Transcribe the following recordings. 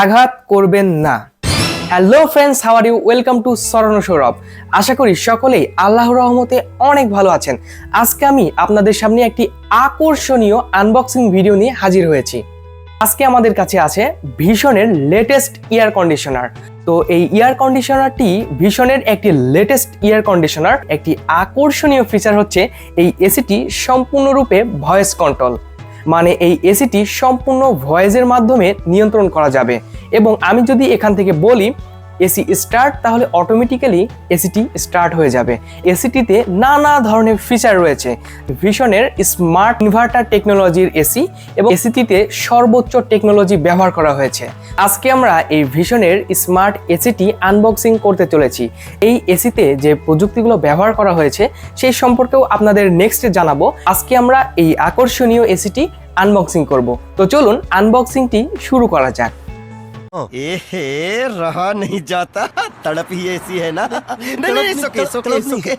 আঘাত করবেন না। Hello friends how are you welcome to Smaran Sourav Asha করি সকলেই আল্লাহর রহমতে অনেক ভালো আছেন। আজকে আমি আপনাদের সামনে একটি আকর্ষণীয় আনবক্সিং ভিডিও নিয়ে হাজির হয়েছি। আজকে আমাদের কাছে আছে ভীষণের লেটেস্ট এয়ার কন্ডিশনার তো এই এয়ার কন্ডিশনারটি ভীষণের একটি লেটেস্ট এয়ার কন্ডিশনার একটি আকর্ষণীয় ফিচার হচ্ছে এই এসিটি সম্পূর্ণরূপে ভয়েস কন্ট্রোল মানে এই এসিটি সম্পূর্ণ ভয়েজের মাধ্যমে নিয়ন্ত্রণ করা যাবে। এবং আমি যদি এখান থেকে বলি এসি স্টার্ট তাহলে অটোমেটিক্যালি এসিটি স্টার্ট হয়ে যাবে। এসিটিতে নানা ধরনের ফিচার রয়েছে। ভীষণের স্মার্ট ইনভার্টার টেকনোলজির এসি এবং এসিটিতে সর্বোচ্চ টেকনোলজি ব্যবহার করা হয়েছে। আজকে আমরা এই ভীষণের স্মার্ট এসিটি আনবক্সিং করতে চলেছি। এই এসিতে যে প্রযুক্তিগুলো ব্যবহার করা হয়েছে, সেই সম্পর্কেও আপনাদের নেক্সট জানাব। আজকে আমরা এই আকর্ষণীয় এসিটি আনবক্সিং করব। তো চলুন আনবক্সিংটি শুরু করা যাক। एहे रहा नहीं जाता तड़प ही ऐसी है ना नहीं नहीं सुके सुके सुके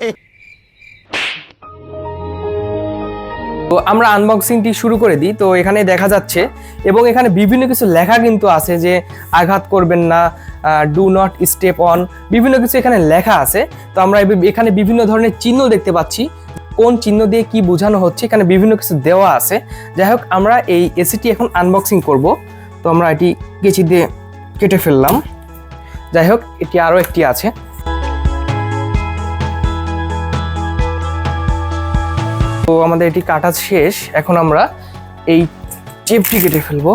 তো আমরা আনবক্সিংটি শুরু করে দিই তো এখানে দেখা যাচ্ছে এবং এখানে বিভিন্ন কিছু লেখা কিন্তু আছে যে আঘাত করবেন না ডু নট স্টেপ অন বিভিন্ন কিছু এখানে লেখা আছে তো আমরা এব- এখানে বিভিন্ন ধরনের চিহ্ন দেখতে পাচ্ছি কোন চিহ্ন দিয়ে কি বোঝানো হচ্ছে এখানে বিভিন্ন কিছু দেওয়া আছে যাই হোক আমরা এই এসিটি এখন আনবক্সিং করব তো আমরা এটি কেচি দিয়ে কেটে ফেললাম। যাই হোক, এটি আরও একটি আছে। তো আমাদের এটি কাটা শেষ। এখন আমরা এই টেপটি কেটে ফেলব।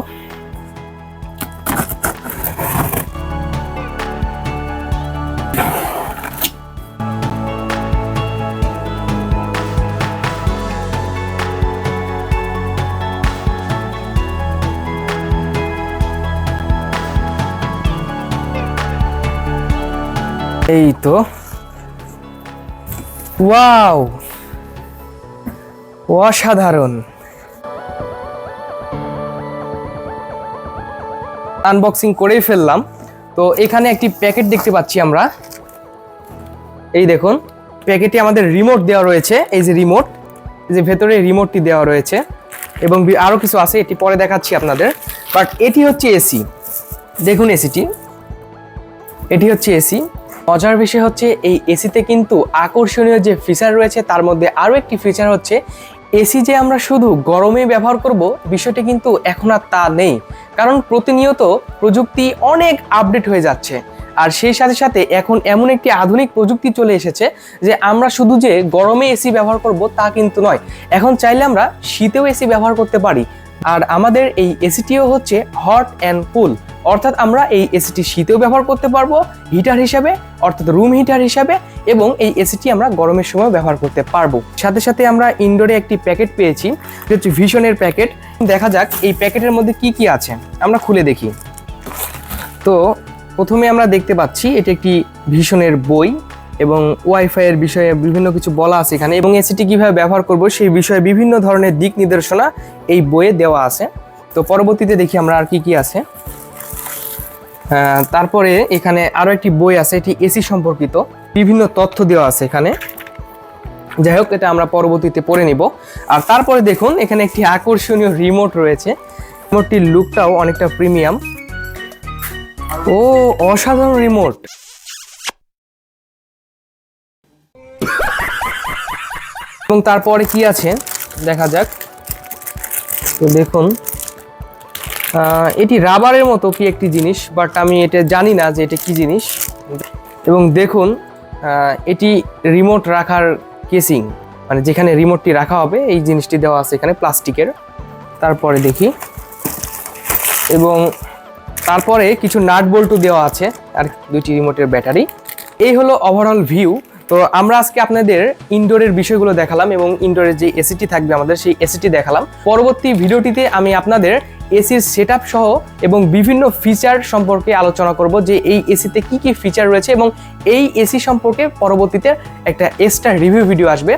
এই তো ওয়াও! অসাধারণ। আনবক্সিং করেই ফেললাম। তো এখানে একটি প্যাকেট দেখতে পাচ্ছি আমরা। এই দেখুন, প্যাকেটে আমাদের রিমোট দেওয়া রয়েছে। এই যে রিমোট এই যে ভেতরে রিমোটটি দেওয়া রয়েছে। এবং বি- আরও কিছু আছে, এটি পরে দেখাচ্ছি আপনাদের। বাট এটি হচ্ছে এসি দেখুন এসিটি এটি হচ্ছে এসি মজার বিষয় হচ্ছে এই এসিতে কিন্তু আকর্ষণীয় যে ফিচার রয়েছে, তার মধ্যে আরও একটি ফিচার হচ্ছে এসি যে আমরা শুধু গরমে ব্যবহার করব, বিষয়টি কিন্তু এখন আর তা নেই। কারণ প্রতিনিয়ত প্রযুক্তি অনেক আপডেট হয়ে যাচ্ছে। আর সেই সাথে সাথে এখন এমন একটি আধুনিক প্রযুক্তি চলে এসেছে যে আমরা শুধু যে গরমে এসি ব্যবহার করব, তা কিন্তু নয়। এখন চাইলে আমরা শীতেও এসি ব্যবহার করতে পারি। আর আমাদের এই এসিটিও হচ্ছে হট অ্যান্ড কুল অর্থাৎ আমরা এই এসিটি শীতেও ব্যবহার করতে পারব হিটার হিসাবে, অর্থাৎ রুম হিটার হিসাবে, এবং এই এসিটি আমরা গরমের সময় ব্যবহার করতে পারব। সাথে সাথে আমরা ইনডোরে একটি প্যাকেট পেয়েছি যেটা হচ্ছে ভিশনের প্যাকেট দেখা যাক এই প্যাকেটের মধ্যে কি কি আছে। আমরা খুলে দেখি। তো প্রথমে আমরা দেখতে পাচ্ছি, এটি একটি ভীষণের বই এবং ওয়াইফাই এর বিষয়ে বিভিন্ন কিছু বলা আছে এখানে, এবং এসিটি কীভাবে ব্যবহার করব সেই বিষয়ে বিভিন্ন ধরনের দিক নির্দেশনা এই বইয়ে দেওয়া আছে। তো পরবর্তীতে দেখি আমরা আর কি কি আছে। তারপরে এখানে আরও একটি বই আছে, এটি এসি সম্পর্কিত। বিভিন্ন তথ্য দেওয়া আছে এখানে। যাই হোক, এটা আমরা পরবর্তীতে পড়ে নিব। আর তারপরে দেখুন, এখানে একটি আকর্ষণীয় রিমোট রয়েছে। রিমোটটির লুকটাও অনেকটা প্রিমিয়াম ও, অসাধারণ রিমোট এবং তারপরে কি আছে? দেখা যাক। তো দেখুন এটি রাবারের মতো কি একটি জিনিস বাট আমি এটা জানি না যে এটা কি জিনিস। এবং দেখুন এটি রিমোট রাখার কেসিং মানে যেখানে রিমোটটি রাখা হবে, এই জিনিসটি দেওয়া আছে এখানে প্লাস্টিকের। তারপরে দেখি। এবং তারপরে কিছু নাট বল্টু দেওয়া আছে, আর দুইটি রিমোটের ব্যাটারি। এই হলো ওভারঅল ভিউ তো আমরা আজকে আপনাদের ইনডোরের বিষয়গুলো দেখালাম এবং ইনডোরের যে এসিটি থাকবে আমাদের, সেই এসিটি দেখালাম। পরবর্তী ভিডিওটিতে আমি আপনাদের এসির সেট সহ এবং বিভিন্ন ফিচার সম্পর্কে আলোচনা করব যে এই এসিতে কি কি ফিচার রয়েছে এবং এই এসি সম্পর্কে পরবর্তীতে একটা এক্সট্রা রিভিউ ভিডিও আসবে।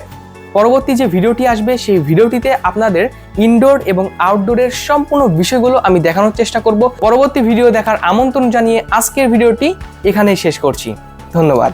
পরবর্তী যে ভিডিওটি আসবে, সেই ভিডিওটিতে আপনাদের ইনডোর এবং আউটডোরের সম্পূর্ণ বিষয়গুলো আমি দেখানোর চেষ্টা করব। পরবর্তী ভিডিও দেখার আমন্ত্রণ জানিয়ে আজকের ভিডিওটি এখানেই শেষ করছি। ধন্যবাদ।